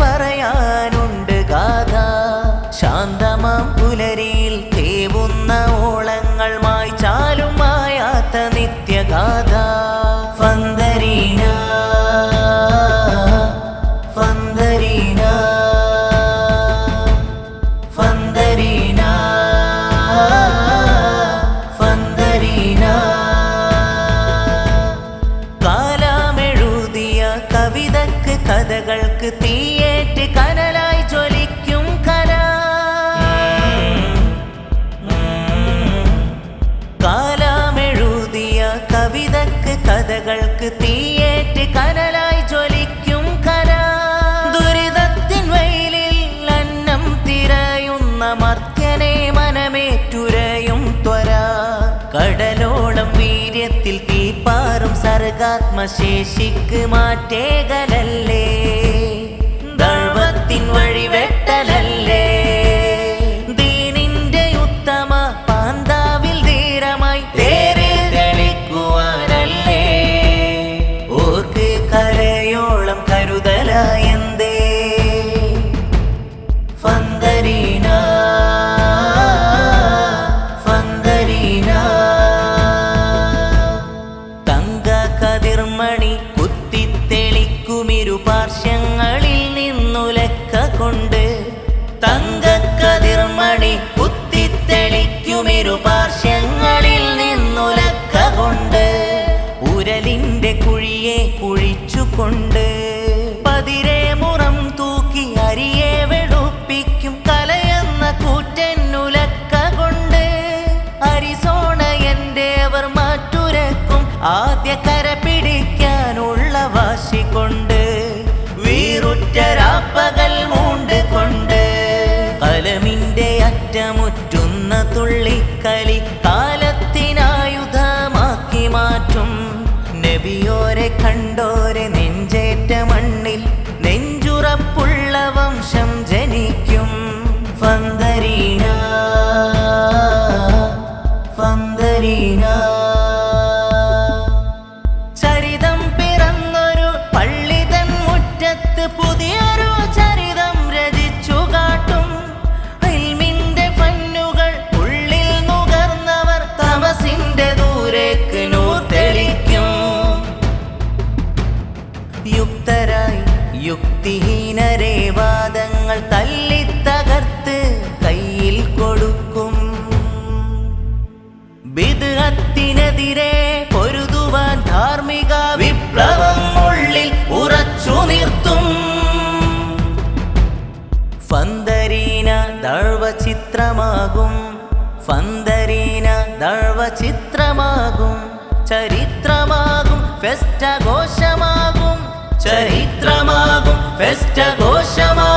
പറയാനുണ്ട് കഥ ശാന്തമാം പുലരിയിൽ തേവുന്ന ഓളങ്ങൾ മായ്ച്ചാലും മായാത്ത നിത്യഗാഥ. ഫന്തരീണ ഫന്തരീണ ഫന്തരീണ ഫന്തരീണ കവിതക്ക് കഥകൾക്ക് തീയ കരൾക്ക് തീയേറ്റ് കനലായി ജ്വലിക്കും കര ദുരിതത്തിൻ വെയിലിൽ അന്നം തിരയുന്ന മർത്യനെ മനമേറ്റുരയും ത്വര. കടലോളം വീര്യത്തിൽ തീപ്പാറും സർഗാത്മശേഷിക്ക് മാറ്റേകലല്ലേ കുഴിച്ചുകൊണ്ട് പതിരെ മുറം തൂക്കി അരിയെ വെളുപ്പിക്കും കലയെന്ന കൂറ്റുലക്ക കൊണ്ട് അരിസോണ എന്റെ അവർ മാറ്റുരക്കും. ആദ്യ കര പിടിക്കാനുള്ള വാശി കൊണ്ട് വീറുറ്റരാപ്പകൽ മൂണ്ട് കൊണ്ട് കലമിന്റെ അറ്റമുറ്റുന്ന തുള്ളിക്കലി കാലത്തിനായുധമാക്കി മാറ്റും. നബിയോരെ കണ്ടോരെ ഫന്തരീന ചരിതം പിറന്നൊരു പള്ളിതൻ മുറ്റത്ത് പുതിയൊരു ചരിതം രചിച്ചു കാട്ടും. ഇൽമിന്റെ പന്നുകൾ ഉള്ളിൽ നുകർന്നവർ തമസിന്റെ ദൂരേക്ക് നൂർ തെളിക്കും യുക്തരായി യുക്തിഹീനരെ വാദങ്ങൾ തല്ലിത്തകർത്ത് ബിദ്അത്തിനെതിരെ പൊരുതുവാൻ ധാർമ്മിക വിപ്ലവം ഉള്ളിൽ ഉറച്ചു നിർത്തും. ഫന്തരീന ദഴവ ചിത്രമാകും ഫന്തരീന ദഴവ ചിത്രമാകും ചരിത്രമാകും ഫെസ്റ്റഘോഷമാകും. ചരിത്രമാകും ഫെസ്റ്റഘോഷമാകും.